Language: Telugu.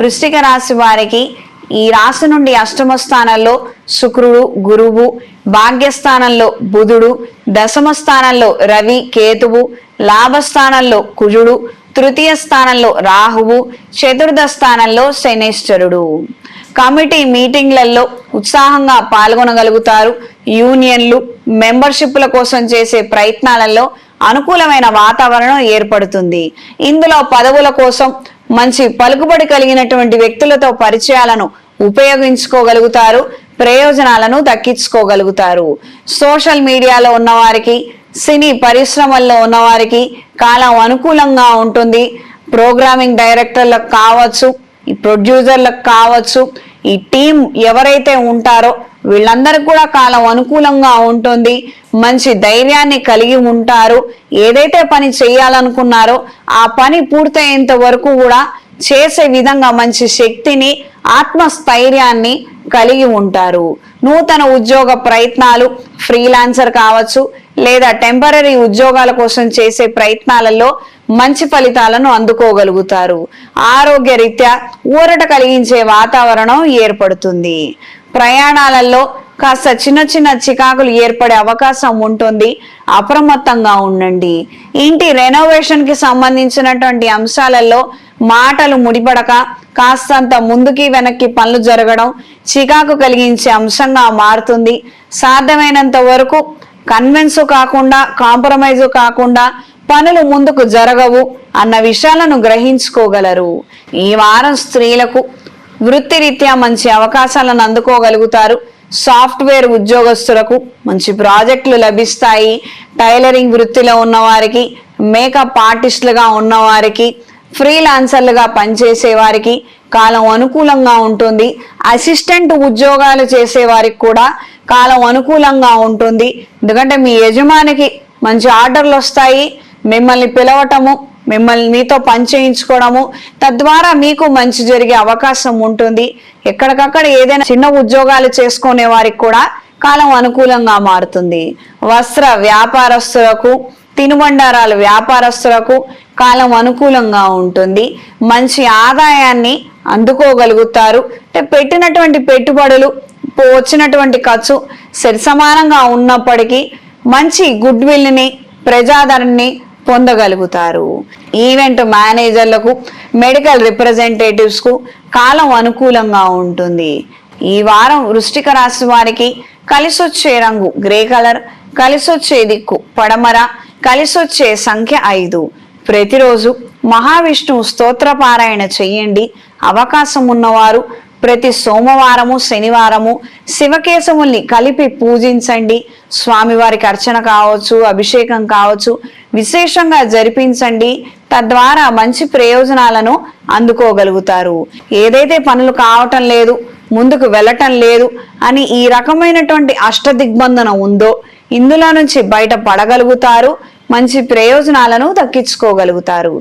వృశ్చిక రాశి వారికి ఈ రాశి నుండి అష్టమ స్థానంలో శుక్రుడు గురువు భాగ్యస్థానంలో బుధుడు దశమ స్థానంలో రవి కేతువు లాభస్థానంలో కుజుడు తృతీయ స్థానంలో రాహువు చతుర్థ స్థానంలో శనేశ్వరుడు కమిటీ మీటింగ్లలో ఉత్సాహంగా పాల్గొనగలుగుతారు. యూనియన్లు మెంబర్షిప్ల కోసం చేసే ప్రయత్నాలలో అనుకూలమైన వాతావరణం ఏర్పడుతుంది. ఇందులో పదవుల కోసం మంచి పలుకుబడి కలిగినటువంటి వ్యక్తులతో పరిచయాలను ఉపయోగించుకోగలుగుతారు ప్రయోజనాలను దక్కించుకోగలుగుతారు. సోషల్ మీడియాలో ఉన్నవారికి సినీ పరిశ్రమల్లో ఉన్నవారికి కాలం అనుకూలంగా ఉంటుంది. ప్రోగ్రామింగ్ డైరెక్టర్లకు కావచ్చు ఈ ప్రొడ్యూసర్లకు కావచ్చు ఈ టీం ఎవరైతే ఉంటారో వీళ్ళందరికీ కూడా కాలం అనుకూలంగా ఉంటుంది. మంచి ధైర్యాన్ని కలిగి ఉంటారు. ఏదైతే పని చేయాలనుకున్నారో ఆ పని పూర్తయ్యేంత వరకు కూడా చేసే విధంగా మంచి శక్తిని ఆత్మస్థైర్యాన్ని కలిగి ఉంటారు. నూతన ఉద్యోగ ప్రయత్నాలు ఫ్రీలాన్సర్ కావచ్చు లేదా టెంపరీ ఉద్యోగాల కోసం చేసే ప్రయత్నాలలో మంచి ఫలితాలను అందుకోగలుగుతారు. ఆరోగ్య రీత్యా ఊరట కలిగించే వాతావరణం ఏర్పడుతుంది. ప్రయాణాలలో కాస్త చిన్న చిన్న చికాకులు ఏర్పడే అవకాశం ఉంటుంది. అప్రమత్తంగా ఉండండి. ఇంటి రెనోవేషన్కి సంబంధించినటువంటి అంశాలలో మాటలు ముడిపడక కాస్తంత ముందుకి వెనక్కి పనులు జరగడం చికాకు కలిగించే అంశంగా మారుతుంది. సాధ్యమైనంత వరకు కన్విన్స్ కాకుండా కాంప్రమైజ్ కాకుండా పనులు ముందుకు జరగవు అన్న విషయాలను గ్రహించుకోగలరు. ఈ వారం స్త్రీలకు వృత్తిరీత్యా మంచి అవకాశాలను అందుకోగలుగుతారు. సాఫ్ట్వేర్ ఉద్యోగస్తులకు మంచి ప్రాజెక్టులు లభిస్తాయి. టైలరింగ్ వృత్తిలో ఉన్నవారికి మేకప్ ఆర్టిస్టులుగా ఉన్నవారికి ఫ్రీలాన్సర్లుగా పనిచేసే వారికి కాలం అనుకూలంగా ఉంటుంది. అసిస్టెంట్ ఉద్యోగాలు చేసే వారికి కూడా కాలం అనుకూలంగా ఉంటుంది. ఎందుకంటే మీ యజమానికి మంచి ఆర్డర్లు వస్తాయి. మిమ్మల్ని పిలవటము మిమ్మల్ని మీతో పని చేయించుకోవడము తద్వారా మీకు మంచి జరిగే అవకాశం ఉంటుంది. ఎక్కడికక్కడ ఏదైనా చిన్న ఉద్యోగాలు చేసుకునే వారికి కూడా కాలం అనుకూలంగా మారుతుంది. వస్త్ర వ్యాపారస్తులకు తినుబండారాలు వ్యాపారస్తులకు కాలం అనుకూలంగా ఉంటుంది. మంచి ఆదాయాన్ని అందుకోగలుగుతారు. అంటే పెట్టినటువంటి పెట్టుబడులు వచ్చినటువంటి ఖర్చు సరిసమానంగా ఉన్నప్పటికీ మంచి గుడ్ విల్ని ప్రజాదరణని పొందగలుగుతారు. ఈవెంట్ మేనేజర్లకు మెడికల్ రిప్రజెంటేటివ్స్కు కాలం అనుకూలంగా ఉంటుంది. ఈ వారం వృష్టిక రాశి వారికి కలిసొచ్చే రంగు గ్రే కలర్ కలిసొచ్చే దిక్కు పడమర కలిసొచ్చే సంఖ్య ఐదు. ప్రతిరోజు మహావిష్ణువు స్తోత్ర పారాయణ చెయ్యండి అవకాశం ఉన్నవారు ప్రతి సోమవారము శనివారము శివకేశవుల్ని కలిపి పూజించండి. స్వామివారికి అర్చన కావచ్చు అభిషేకం కావచ్చు విశేషంగా జరిపించండి. తద్వారా మంచి ప్రయోజనాలను అందుకోగలుగుతారు. ఏదైతే పనులు కావటం లేదు ముందుకు వెళ్ళటం లేదు అని ఈ రకమైనటువంటి అష్టదిగ్బంధన ఉందో ఇందులో నుంచి బయట పడగలుగుతారు మంచి ప్రయోజనాలను దక్కించుకోగలుగుతారు.